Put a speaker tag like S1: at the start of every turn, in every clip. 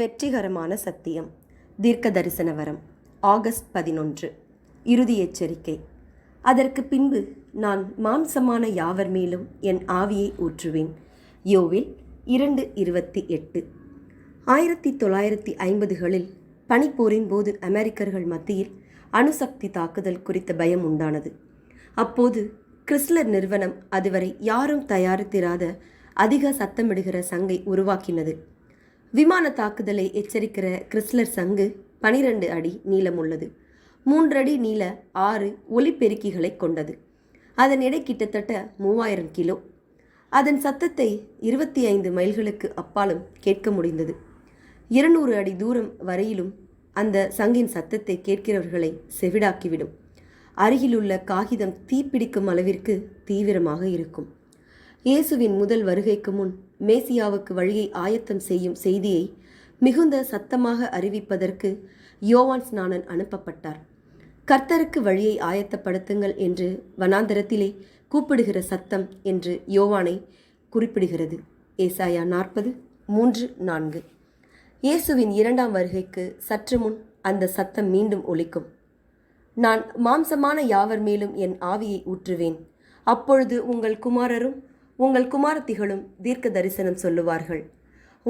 S1: வெற்றிகரமான சத்தியம் தீர்க்க தரிசன வரம் ஆகஸ்ட் பதினொன்று இறுதி எச்சரிக்கை அதற்கு பின்பு நான் மாம்சமான யாவர் மேலும் என் ஆவியை ஊற்றுவேன் யோவில் இரண்டு இருபத்தி எட்டு ஆயிரத்தி தொள்ளாயிரத்தி ஐம்பதுகளில் பனிப்போரின் போது அமெரிக்கர்கள் மத்தியில் அணுசக்தி தாக்குதல் குறித்த பயம் உண்டானது அப்போது கிறிஸ்லர் நிறுவனம் அதுவரை யாரும் தயாரித்திராத அதிக சத்தமிடுகிற சங்கை உருவாக்கினது விமான தாக்குதலை எச்சரிக்கிற கிறிஸ்லர் சங்கு பனிரெண்டு அடி நீளம் உள்ளது மூன்றடி நீள ஆறு ஒலிப்பெருக்கிகளை கொண்டது அதன் எடை கிட்டத்தட்ட மூவாயிரம் கிலோ அதன் சத்தத்தை இருபத்தி ஐந்து மைல்களுக்கு அப்பாலும் கேட்க முடிந்தது இருநூறு அடி தூரம் வரையிலும் அந்த சங்கின் சத்தத்தை கேட்கிறவர்களை செவிடாக்கிவிடும் அருகிலுள்ள காகிதம் தீப்பிடிக்கும் அளவிற்கு தீவிரமாக இருக்கும் இயேசுவின் முதல் வருகைக்கு முன் மேசியாவுக்கு வழியை ஆயத்தம் செய்யும் செய்தியை மிகுந்த சத்தமாக அறிவிப்பதற்கு யோவான் ஸ்நானன் அனுப்பப்பட்டார் கர்த்தருக்கு வழியை ஆயத்தப்படுத்துங்கள் என்று வனாந்தரத்திலே கூப்பிடுகிற சத்தம் என்று யோவானை குறிப்பிடுகிறது ஏசாயா நாற்பது மூன்று நான்கு இயேசுவின் இரண்டாம் வருகைக்கு சற்று முன் அந்த சத்தம் மீண்டும் ஒலிக்கும் நான் மாம்சமான யாவர் மேலும் என் ஆவியை ஊற்றுவேன் அப்பொழுது உங்கள் குமாரரும் உங்கள் குமாரத்திகளும் தீர்க்க தரிசனம் சொல்லுவார்கள்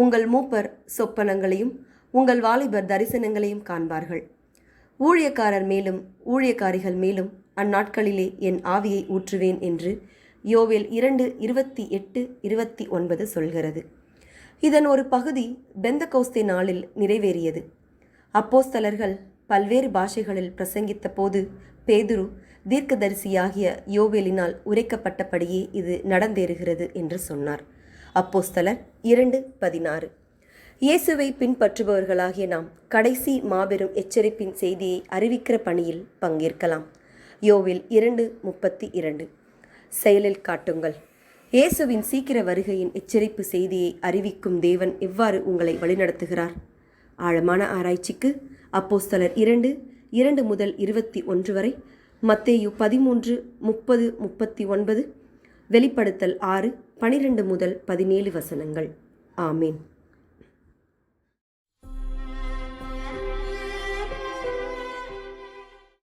S1: உங்கள் மூப்பர் சொப்பனங்களையும் உங்கள் வாலிபர் தரிசனங்களையும் காண்பார்கள் ஊழியக்காரர் மேலும் ஊழியக்காரிகள் மேலும் அந்நாட்களிலே என் ஆவியை ஊற்றுவேன் என்று யோவேல் இரண்டு இருபத்தி எட்டு இருபத்தி ஒன்பது சொல்கிறது இதன் ஒரு பகுதி பெந்த கோஸ்தே நாளில் நிறைவேறியது அப்போஸ்தலர்கள் பல்வேறு பாஷைகளில் பிரசங்கித்த போது பேதுரு தீர்க்கதரிசியாகிய யோவேலினால் உரைக்கப்பட்டபடியே இது நடந்தேறுகிறது என்று சொன்னார் அப்போஸ்தலர் இரண்டு பதினாறு இயேசுவை பின்பற்றுபவர்களாகிய நாம் கடைசி மாபெரும் எச்சரிப்பின் செய்தியை அறிவிக்கிற பணியில் பங்கேற்கலாம் யோவில் இரண்டு முப்பத்தி இரண்டு செயலில் காட்டுங்கள் இயேசுவின் சீக்கிர வருகையின் எச்சரிப்பு செய்தியை அறிவிக்கும் தேவன் எவ்வாறு உங்களை வழிநடத்துகிறார் ஆழமான ஆராய்ச்சிக்கு அப்போஸ்தலர் இரண்டு இரண்டு முதல் இருபத்தி ஒன்று வரை மத்தேயு பதிமூன்று முப்பது முப்பத்தி ஒன்பது வெளிப்படுத்தல் ஆறு பனிரெண்டு முதல் பதினேழு வசனங்கள் ஆமேன்